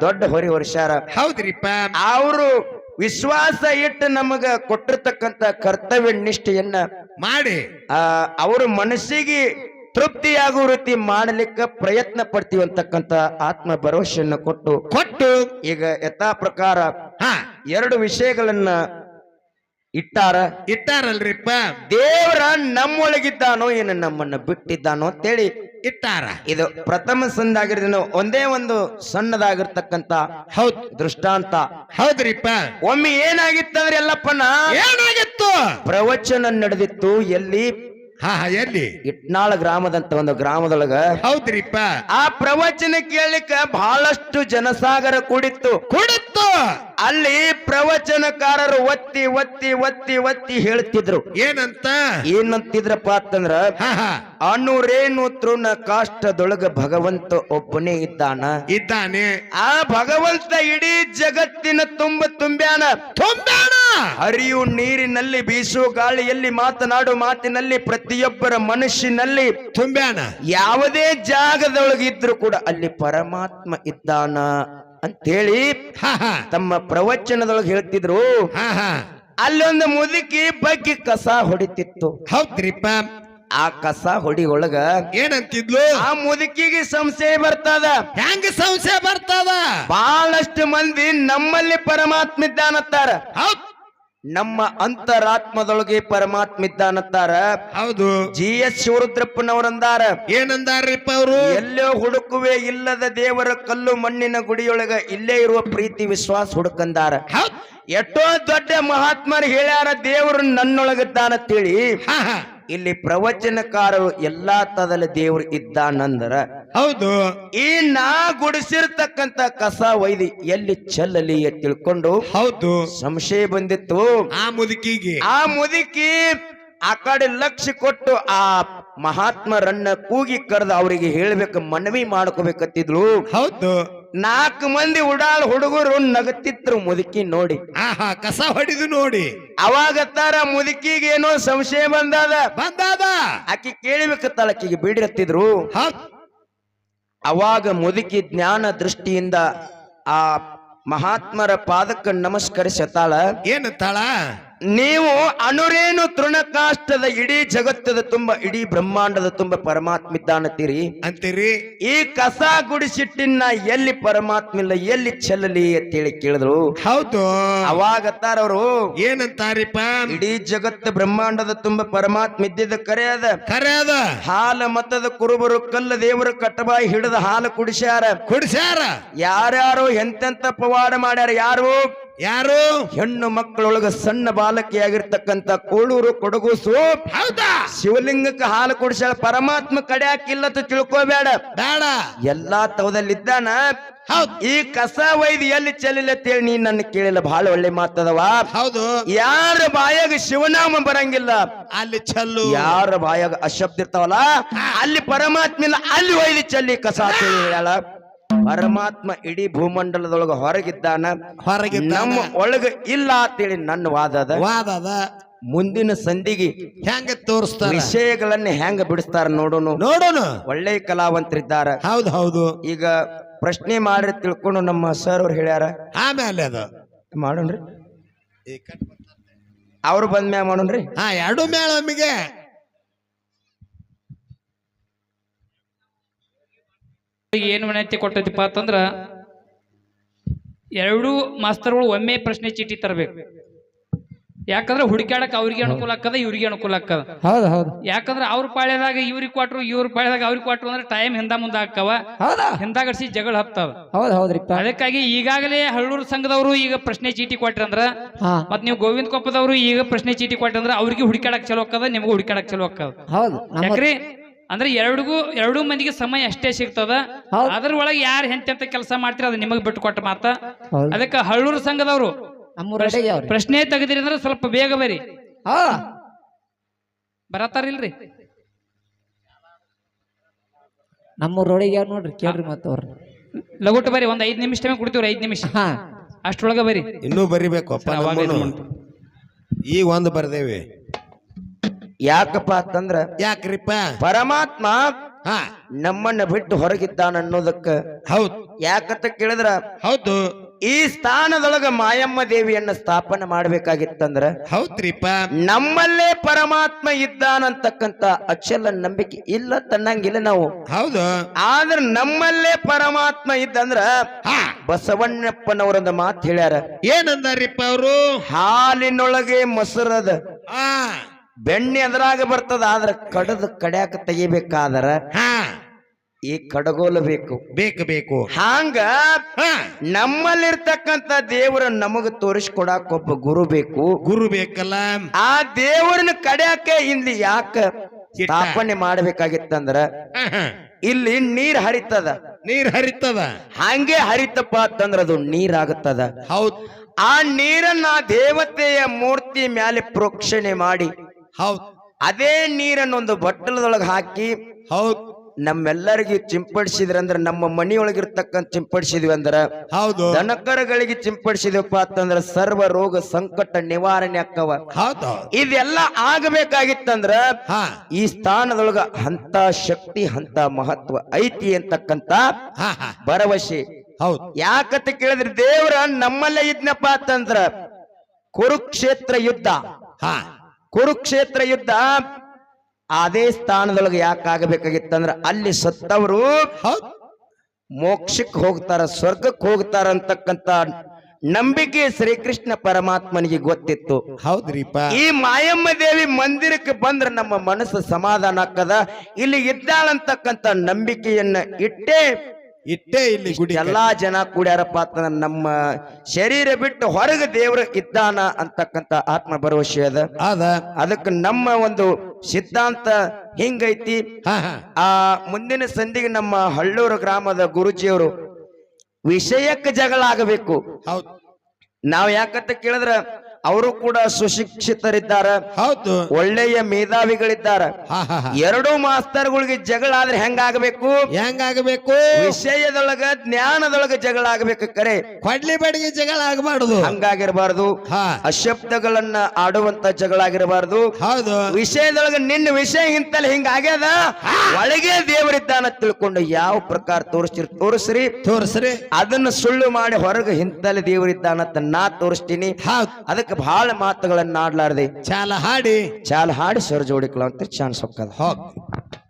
ದೊಡ್ಡ ಹೊರಿ ವರ್ಷಾರ ಹೌದ್ರಿಪ್ಪ ಅವರು ವಿಶ್ವಾಸ ಇಟ್ಟು ನಮಗ ಕೊಟ್ಟಿರ್ತಕ್ಕಂತ ಕರ್ತವ್ಯ ನಿಷ್ಠೆಯನ್ನ ಮಾಡಿ. ಆ ಅವ್ರ ಮನಸ್ಸಿಗೆ ತೃಪ್ತಿಯಾಗುವ ರೀತಿ ಮಾಡಲಿಕ್ಕೆ ಪ್ರಯತ್ನ ಪಡ್ತೀವಿ ಅಂತಕ್ಕಂತ ಆತ್ಮ ಭರವಸೆಯನ್ನು ಕೊಟ್ಟು. ಕೊಟ್ಟು. ಈಗ ಯಥಾ ಪ್ರಕಾರ ಹಾ. ಎರಡು ವಿಷಯಗಳನ್ನ ಇಟ್ಟಾರ. ಇಟ್ಟಾರಲ್ರಿಪ್ಪ ದೇವರ ನಮ್ಮೊಳಗಿದ್ದಾನೋ ಏನು ನಮ್ಮನ್ನ ಬಿಟ್ಟಿದ್ದಾನೋ ಅಂತೇಳಿ ಇಟ್ಟಾರ. ಇದು ಪ್ರಥಮ ಸಂದಾಗಿರೋದು ಒಂದೇ ಒಂದು ಸಣ್ಣದಾಗಿರ್ತಕ್ಕಂತ ಹೌದ್. ದೃಷ್ಟಾಂತ. ಹೌದ್ರಿಪ್ಪ. ಒಮ್ಮೆ ಏನಾಗಿತ್ತಂದ್ರೆ ಎಲ್ಲಪ್ಪನ ಏನಾಗಿತ್ತು? ಪ್ರವಚನ ನಡೆದಿತ್ತು ಎಲ್ಲಿ? ಹಾ ಹಾ ಎಲ್ಲಿ? ಇಟ್ನಾಳ ಗ್ರಾಮದಂತ ಒಂದು ಗ್ರಾಮದೊಳಗ. ಹೌದ್ರಿಪ್ಪ. ಆ ಪ್ರವಚನ ಕೇಳಲಿಕ್ಕ ಬಹಳಷ್ಟು ಜನಸಾಗರ ಕೂಡಿತ್ತು. ಕುಡಿತ್ತು. ಅಲ್ಲಿ ಪ್ರವಚನಕಾರರು ಒತ್ತಿ ಒತ್ತಿ ಒತ್ತಿ ಒತ್ತಿ ಹೇಳ್ತಿದ್ರು. ಏನಂತ? ಏನಂತಿದ್ರಪ್ಪ ಅಂತಂದ್ರ ಅನುರೇನು ತೃಣ ಕಾಷ್ಟದೊಳಗ ಭಗವಂತ ಒಬ್ಬನೇ ಇದ್ದಾನ. ಇದ್ದಾನೆ. ಆ ಭಗವಂತ ಇಡೀ ಜಗತ್ತಿನ ತುಂಬ ತುಂಬ್ಯಾನ. ತುಂಬ್ಯಾನ? ಹರಿಯು ನೀರಿನಲ್ಲಿ ಬೀಸು ಗಾಳಿಯಲ್ಲಿ ಮಾತನಾಡು ಮಾತಿನಲ್ಲಿ ಪ್ರತಿಯೊಬ್ಬರ ಮನುಷ್ಯನಲ್ಲಿ ತುಂಬ್ಯಾನ? ಯಾವುದೇ ಜಾಗದೊಳಗಿದ್ರು ಕೂಡ ಅಲ್ಲಿ ಪರಮಾತ್ಮ ಇದ್ದಾನ. ಅಂತೇಳಿ ತಮ್ಮ ಪ್ರವಚನದೊಳಗೆ ಹೇಳ್ತಿದ್ರು. ಅಲ್ಲೊಂದು ಮುದುಕಿ ಬಗ್ಗೆ ಕಸ ಹೊಡಿತಿತ್ತು. ಹೌದ್ರಿಪ್ಪ. ಆ ಕಸ ಹೊಡಿ ಒಳಗ ಏನಂತಿದ್ಲು? ಆ ಮುದುಕಿಗೆ ಸಂಶಯ ಬರ್ತದ. ಹೆಂಗ ಸಂಶಯ ಬರ್ತದ? ಬಹಳಷ್ಟು ಮಂದಿ ನಮ್ಮಲ್ಲಿ ಪರಮಾತ್ಮ ಇದ್ದಾನತ್ತಾರ ಹೌದ್. ನಮ್ಮ ಅಂತರಾತ್ಮದೊಳಗೆ ಪರಮಾತ್ಮ ಇದ್ದಾನಂತಾರ. ಹೌದು. G S ಶಿವರುದ್ರಪ್ಪನವರಂದಾರ. ಏನಂದಾರ್ರಿಪ್ಪ ಅವರು? ಎಲ್ಲೋ ಹುಡುಕುವೆ ಇಲ್ಲದ ದೇವರ ಕಲ್ಲು ಮಣ್ಣಿನ ಗುಡಿಯೊಳಗ ಇಲ್ಲೇ ಇರುವ ಪ್ರೀತಿ ವಿಶ್ವಾಸ ಹುಡುಕಂದಾರ. ಎಷ್ಟೋ ದೊಡ್ಡ ಮಹಾತ್ಮರು ಹೇಳ್ಯಾರ ದೇವರು ನನ್ನೊಳಗಿದ್ದಾನಂತೇಳಿ. ಇಲ್ಲಿ ಪ್ರವಚನಕಾರರು ಎಲ್ಲಾ ತದಲ್ಲಿ ದೇವರು ಇದ್ದಾನಂದರ. ಹೌದು. ಈ ನಾ ಗುಡಿಸಿರ್ತಕ್ಕಂತ ಕಸ ಒಯ್ದು ಎಲ್ಲಿ ಚೆಲ್ಲಲಿ ತಿಳ್ಕೊಂಡು ಹೌದು. ಸಂಶಯ ಬಂದಿತ್ತು. ಆ ಮುದುಕಿಗೆ. ಆ ಮುದುಕಿ ಆ ಕಡೆ ಲಕ್ಷ್ಯ ಕೊಟ್ಟು ಆ ಮಹಾತ್ಮರನ್ನ ಕೂಗಿ ಕರೆದು ಅವರಿಗೆ ಹೇಳ್ಬೇಕು ಮನವಿ ಮಾಡ್ಕೋಬೇಕತ್ತಿದ್ಲು ಹೌದು. ನಾಲ್ಕು ಮಂದಿ ಉಡಾಳ್ ಹುಡುಗರು ನಗತಿದ್ರು ಮುದುಕಿ ನೋಡಿ. ಆಹಾ ಕಸ ಹೊಡಿದು ನೋಡಿ. ಅವಾಗತ್ತಾರ ಮುದುಕಿಗೆ ಏನೋ ಸಂಶಯ ಬಂದಾದ. ಬಂದಾದ. ಆಕಿ ಕೇಳಬೇಕ ಆಕಿಗೆ ಬೀಡಿರತ್ತಿದ್ರು. ಅವಾಗ ಮುದುಕಿ ಜ್ಞಾನ ದೃಷ್ಟಿಯಿಂದ ಆ ಮಹಾತ್ಮರ ಪಾದಕ್ಕೆ ನಮಸ್ಕರಿಸತಾಳ ಏನಂತಾಳ ನೀವು ಅನುರೇನು ತೃಣಕಾಷ್ಟದ ಇಡೀ ಜಗತ್ತದ ತುಂಬ ಇಡೀ ಬ್ರಹ್ಮಾಂಡದ ತುಂಬ ಪರಮಾತ್ಮ ಇದ್ದಾನತ್ತೀರಿ ಅಂತೀರಿ? ಈ ಕಸ ಗುಡಿಸಿಟ್ಟಿನ ಎಲ್ಲಿ ಪರಮಾತ್ಮ ಇಲ್ಲ ಎಲ್ಲಿ ಚೆಲ್ಲಲಿ ಅಂತೇಳಿ ಕೇಳಿದ್ರು. ಹೌದು. ಅವಾಗತ್ತಾರ ಅವರು ಏನಂತಾರಿಪ್ಪ? ಇಡೀ ಜಗತ್ತು ಬ್ರಹ್ಮಾಂಡದ ತುಂಬ ಪರಮಾತ್ಮ ಇದ್ದಿದ್ದ ಕರೆ ಅದ. ಹಾಲು ಅದ. ಹಾಲ ಮತದ ಕುರುಬರು ಕಲ್ಲ ದೇವರು ಕಟ್ಟಬಾಯಿ ಹಿಡಿದ ಹಾಲು ಕುಡಿಸ್ಯಾರ. ಕುಡಿಸ್ಯಾರ? ಯಾರ್ಯಾರು ಎಂತೆಂತ ಪವಾಡ ಮಾಡ್ಯಾರ ಯಾರು? ಯಾರು? ಹೆಣ್ಣು ಮಕ್ಕಳೊಳಗ ಸಣ್ಣ ಬಾಲಕಿಯಾಗಿರ್ತಕ್ಕಂತ ಕೋಳೂರು ಕೊಡಗು ಸೋಪ್. ಹೌದಾ? ಶಿವಲಿಂಗಕ್ಕೆ ಹಾಲು ಕುಡಿಸ್ಯಾಳ ಪರಮಾತ್ಮ ಕಡ್ಯಾಕಿಲ್ಲತ್ತ ತಿಳ್ಕೋಬೇಡ. ಬೇಡ. ಎಲ್ಲಾ ತವದಲ್ಲಿದ್ದಾನ ಹೌದ್. ಈ ಕಸ ಒಯ್ದು ಎಲ್ಲಿ ಚೆಲ್ಲಿಲ್ಲ ನೀ ನೀನ್ ನನ್ನ ಕೇಳಿಲ್ಲ ಬಹಳ ಒಳ್ಳೆ ಮಾತದವ. ಹೌದು. ಯಾರ ಬಾಯಾಗ ಶಿವನಾಮ ಬರಂಗಿಲ್ಲ? ಅಲ್ಲಿ ಚಲ್ಲು. ಯಾರ ಬಾಯಾಗ ಅಶಬ್ದ ಇರ್ತಾವಲ್ಲ ಅಲ್ಲಿ ಪರಮಾತ್ಮ ಇಲ್ಲ ಅಲ್ಲಿ ಒಯ್ದು ಚೆಲ್ಲಿ ಕಸ ಹೇಳ ಪರಮಾತ್ಮ ಇಡೀ ಭೂಮಂಡಲದೊಳಗ ಹೊರಗಿದ್ದಾನ. ಹೊರಗೆ ನಮ್ಮ ಒಳಗ ಇಲ್ಲ ಅಂತೇಳಿ ನನ್ನ ವಾದ ಅದ ವಾದ ಮುಂದಿನ ಸಂಧಿಗೆ ಹೆಂಗ ತೋರಿಸ್ತಾರ? ವಿಷಯಗಳನ್ನ ಹೆಂಗ ಬಿಡಿಸ್ತಾರ ನೋಡೋನು. ನೋಡೋಣ ಒಳ್ಳೆ ಕಲಾವಂತರಿದ್ದಾರೆ. ಹೌದು ಹೌದು. ಈಗ ಪ್ರಶ್ನೆ ಮಾಡಿ ತಿಳ್ಕೊಂಡು ನಮ್ಮ ಸರ್ ಅವ್ರು ಹೇಳ್ಯಾರ. ಆಮೇಲೆ ಅದು. ಮಾಡೋಣ್ರಿ. ಅವ್ರು ಬಂದ್ಮ್ಯಾಗ ಮಾಡೋಣ್ರಿ. ಹಾ ಎರಡು ಮೇಳಮ್ಮಿಗೆ ಈಗ ಏನು ವಿನಂತಿ ಕೊಟ್ಟೈತಿಪ್ಪ ಅಂತಂದ್ರ ಎರಡೂ ಮಾಸ್ತರ್ಗಳು ಒಮ್ಮೆ ಪ್ರಶ್ನೆ ಚೀಟಿ ತರಬೇಕು. ಯಾಕಂದ್ರೆ ಹುಡುಕಾಡಕ್ ಅವ್ರಿಗೆ ಅನುಕೂಲ ಆಕ್ಕದ ಇವ್ರಿಗೆ ಅನುಕೂಲ ಆಕದ ಹೌದು ಹೌದು. ಯಾಕಂದ್ರೆ ಅವ್ರ ಪಾಳ್ಯದಾಗ ಇವ್ರಿಗೆ ಕೊಟ್ರು ಇವ್ರ ಪಾಳ್ಯದಾಗ ಅವ್ರಿಗೆ ಕೊಟ್ರು ಅಂದ್ರೆ ಟೈಮ್ ಹಿಂದ ಮುಂದ ಆಗ್ತಾವ. ಹೌದಾ? ಹಿಂದಾಗಡ್ಸಿ ಜಗಳ ಹತ್ತವ ಹೌದು ಅದಕ್ಕಾಗಿ ಈಗಾಗಲೇ ಹಳ್ಳೂರು ಸಂಘದವರು ಈಗ ಪ್ರಶ್ನೆ ಚೀಟಿ ಕೊಟ್ರಂದ್ರ ಅಂದ್ರ ಮತ್ ನೀವು ಗೋವಿಂದ ಕೊಪ್ಪದವರು ಈಗ ಪ್ರಶ್ನೆ ಚೀಟಿ ಕೊಟ್ರಂದ್ರ ಅವ್ರಿಗೆ ಹುಡುಕಾಡಕ್ ಚಲೋ ಆಕದ ನಿಮಗ ಹುಡ್ಕ್ಯಾಡಕ್ ಚಲೋ ಆಕದ್ರಿ ಹೌದು ಯಾಕ್ರಿ? ಅಂದ್ರೆ ಎರಡಿಗೂ ಎರಡೂ ಮಂದಿಗೆ ಸಮಯ ಅಷ್ಟೇ ಸಿಗ್ತದ. ಹೌದ್. ಅದ್ರ ಒಳಗೆ ಯಾರು ಅಂತ ಕೆಲಸ ಮಾಡ್ತೀರ ಅದು ನಿಮಗ್ ಬಿಟ್ಟು ಕೊಟ್ಟ ಮಾತ ಹೌದು. ಅದಕ್ಕೆ ಹಳ್ಳೂರು ಸಂಘದವರು ಅವ್ರಿ ಪ್ರಶ್ನೆ ತೆಗೆದಿರಿ ಅಂದ್ರೆ ಸ್ವಲ್ಪ ಬೇಗ ಬರಿ ಹಾ. ಬರತ್ತಾರಿಲ್ರಿ? ನಮ್ಮ ರೋಡಿಗೆ ಯಾರು ನೋಡ್ರಿ ಕೇಳ್ರಿ ಮತ್ತೆ ಅವ್ರ ಲಗುಟ್ ಬರ್ರಿ ಒಂದ್ ಐದ್ ನಿಮಿಷ ಟೈಮ್ ಕೊಡ್ತೀವ್ರಿ ಐದ್ ನಿಮಿಷ. ಹಾ. ಅಷ್ಟ್ರೊಳಗ ಬರ್ರಿ. ಇನ್ನೂ ಬರಿಬೇಕು ಅವಾಗ. ಈಗ ಒಂದು ಬರ್ದೇವಿ. ಯಾಕಪ್ಪ ಅಂತಂದ್ರ ಯಾಕ್ರಿಪ್ಪ? ಪರಮಾತ್ಮ ಹಾ. ನಮ್ಮನ್ನ ಬಿಟ್ಟು ಹೊರಗಿದ್ದಾನ ಅನ್ನೋದಕ್ಕ ಹೌದು. ಯಾಕಂತ ಕೇಳಿದ್ರ? ಹೌದು. ಈ ಸ್ಥಾನದೊಳಗ ಮಾಯಮ್ಮ ದೇವಿಯನ್ನ ಸ್ಥಾಪನೆ ಮಾಡ್ಬೇಕಾಗಿತ್ತಂದ್ರ ಹೌದ್ರಿಪ್ಪ. ನಮ್ಮಲ್ಲೇ ಪರಮಾತ್ಮ ಇದ್ದಾನಂತಕ್ಕಂತ ಅಚಲ ನಂಬಿಕೆ ಇಲ್ಲ ತನ್ನಂಗಿಲ್ಲ ನಾವು. ಹೌದು. ಆದ್ರ ನಮ್ಮಲ್ಲೇ ಪರಮಾತ್ಮ ಇದ್ದಂದ್ರ ಹಾ. ಬಸವಣ್ಣಪ್ಪನವರೊಂದು ಮಾತು ಹೇಳ್ಯಾರ ಏನಂದಾರಿಪ್ಪ ಅವರು? ಹಾಲಿನೊಳಗೆ ಮೊಸರದ. ಹಾ. ಬೆಣ್ಣೆ ಎದುರಾಗ ಬರ್ತದ ಆದ್ರ ಕಡದ ಕಡ್ಯಾಕ ತೆಗಿಬೇಕಾದ್ರ ಈ ಕಡಗೋಲು ಬೇಕು. ಬೇಕು ಬೇಕು. ಹಾಂಗ ನಮ್ಮಲ್ಲಿರ್ತಕ್ಕಂತ ದೇವರ ನಮಗ ತೋರಿಸ್ಕೊಡಾಕ ಒಬ್ಬ ಗುರು ಬೇಕು. ಗುರು ಬೇಕಲ್ಲ. ಆ ದೇವರನ್ನ ಕಡ್ಯಾಕೆ ಇಲ್ಲಿ ಯಾಕ ಸ್ಥಾಪನೆ ಮಾಡ್ಬೇಕಾಗಿತ್ತಂದ್ರ. ಇಲ್ಲಿ ನೀರ್ ಹರಿತದ. ನೀರ್ ಹರಿತದ. ಹಂಗೆ ಹರಿತಪ್ಪ ಅಂತಂದ್ರ ಅದು ನೀರಾಗುತ್ತದ ಹೌದ್. ಆ ನೀರನ್ನ ಆ ದೇವತೆಯ ಮೂರ್ತಿ ಮ್ಯಾಲೆ ಪ್ರೋಕ್ಷಣೆ ಮಾಡಿ ಹೌದ್. ಅದೇ ನೀರನ್ನೊಂದು ಬಟ್ಟಲದೊಳಗ ಹಾಕಿ ಹೌದ್. ನಮ್ಮೆಲ್ಲರಿಗೂ ಚಿಂಪಡಿಸಿದ್ರಂದ್ರ ನಮ್ಮ ಮನಿಯೊಳಗಿರ್ತಕ್ಕಂಥ ಚಿಂಪಡಿಸಿದ್ವಿ ಅಂದ್ರ ಹೌದು. ದನಕರಗಳಿಗೆ ಚಿಂಪಡಿಸಿದಪ್ಪ ಅಂತಂದ್ರ ಸರ್ವ ರೋಗ ಸಂಕಟ ನಿವಾರಣೆ ಅಕ್ಕವ ಹೌದು. ಇದೆಲ್ಲ ಆಗಬೇಕಾಗಿತ್ತಂದ್ರ ಹಾ. ಈ ಸ್ಥಾನದೊಳಗ ಅಂತ ಶಕ್ತಿ ಅಂತ ಮಹತ್ವ ಐತಿ ಅಂತಕ್ಕಂತ ಭರವಸೆ. ಹೌದ್. ಯಾಕಂತ ಕೇಳಿದ್ರೆ ದೇವ್ರ ನಮ್ಮಲ್ಲೇ ಇದ್ನಪ್ಪ ಅಂತಂದ್ರ ಕುರುಕ್ಷೇತ್ರ ಯುದ್ಧ. ಹಾ. ಕುರುಕ್ಷೇತ್ರ ಯುದ್ಧ ಅದೇ ಸ್ಥಾನದೊಳಗೆ ಯಾಕಾಗಬೇಕಾಗಿತ್ತಂದ್ರ ಅಲ್ಲಿ ಸತ್ತವರು ಮೋಕ್ಷಕ್ಕೆ ಹೋಗ್ತಾರ ಸ್ವರ್ಗಕ್ಕೆ ಹೋಗ್ತಾರ ಅಂತಕ್ಕಂತ ನಂಬಿಕೆ ಶ್ರೀಕೃಷ್ಣ ಪರಮಾತ್ಮನಿಗೆ ಗೊತ್ತಿತ್ತು. ಹೌದ್ರಿಪ್ಪ. ಈ ಮಾಯಮ್ಮ ದೇವಿ ಮಂದಿರಕ್ಕೆ ಬಂದ್ರೆ ನಮ್ಮ ಮನಸ್ಸು ಸಮಾಧಾನ ಆಗ್ತದ. ಇಲ್ಲಿ ಇದ್ದಾಳಂತಕ್ಕಂತ ನಂಬಿಕೆಯನ್ನ ಇಟ್ಟೇ ಇಟ್ಟೇ ಇಲ್ಲಿ ಗುಡಿ ಎಲ್ಲಾ ಜನ ಕೂಡ್ಯಾರಪ್ಪ ಅಂದ್ರೆ ನಮ್ಮ ಶರೀರ ಬಿಟ್ಟು ಹೊರಗೆ ದೇವರು ಇದ್ದಾನ ಅಂತಕ್ಕಂತ ಆತ್ಮ ಭರವಸೆ ಅದ. ಅದ ಅದಕ್ಕೆ ನಮ್ಮ ಒಂದು ಸಿದ್ಧಾಂತ ಹಿಂಗೈತಿ. ಆ ಮುಂದಿನ ಸಂಧಿಗೆ ನಮ್ಮ ಹಳ್ಳೂರು ಗ್ರಾಮದ ಗುರುಜಿಯವರು ವಿಷಯಕ್ಕೆ ಜಗಳ ಆಗಬೇಕು ಹೌದ್. ನಾವ್ ಯಾಕಂತ ಕೇಳಿದ್ರ ಅವರು ಕೂಡ ಸುಶಿಕ್ಷಿತರಿದ್ದಾರೆ. ಹೌದು. ಒಳ್ಳೆಯ ಮೇಧಾವಿಗಳಿದ್ದಾರೆ. ಎರಡು ಮಾಸ್ತರ್ಗಳಿಗೆ ಜಗಳ ಆದ್ರೆ ಹೆಂಗಾಗಬೇಕು? ಹೆಂಗಾಗಬೇಕು? ವಿಷಯದೊಳಗ ಜ್ಞಾನದೊಳಗ ಜಗಳ ಆಗಬೇಕು ಕರೆ. ಕೊಡ್ಲಿ ಬಡಿಗೆ ಜಗಳ ಆಗಬಾರದು. ಹಂಗಾಗಿರಬಾರದು. ಅಶಬ್ದಗಳನ್ನ ಆಡುವಂತ ಜಗಳ ಆಗಿರಬಾರದು. ಹೌದು. ವಿಷಯದೊಳಗ ನಿನ್ನ ವಿಷಯ ಇಂತಲ್ಲಿ ಹಿಂಗಾಗ್ಯದ ಒಳಗೆ ದೇವರಿದ್ದಾನ ತಿಳ್ಕೊಂಡು ಯಾವ ಪ್ರಕಾರ ತೋರಿಸ್ತೀರಿ ತೋರಿಸ್ರಿ. ತೋರಿಸ್ರಿ. ಅದನ್ನ ಸುಳ್ಳು ಮಾಡಿ ಹೊರಗೆ ಹಿಂತಲ್ಲಿ ದೇವರಿದ್ದಾನಂತ ನಾ ತೋರಿಸ್ತೀನಿ. ಅದಕ್ಕೆ ಬಹಳ ಮಾತುಗಳನ್ನ ಆಡ್ಲಾರ್ದೆ ಚಾಲ ಹಾಡಿ. ಚಾಲ ಹಾಡಿ ಸರ್ ಜೋಡಿಕೊಳ್ಳೋ ಅಂತ ಚಾನ್ಸ್ ಹೋಗ್ತದ. ಹೋಗ್.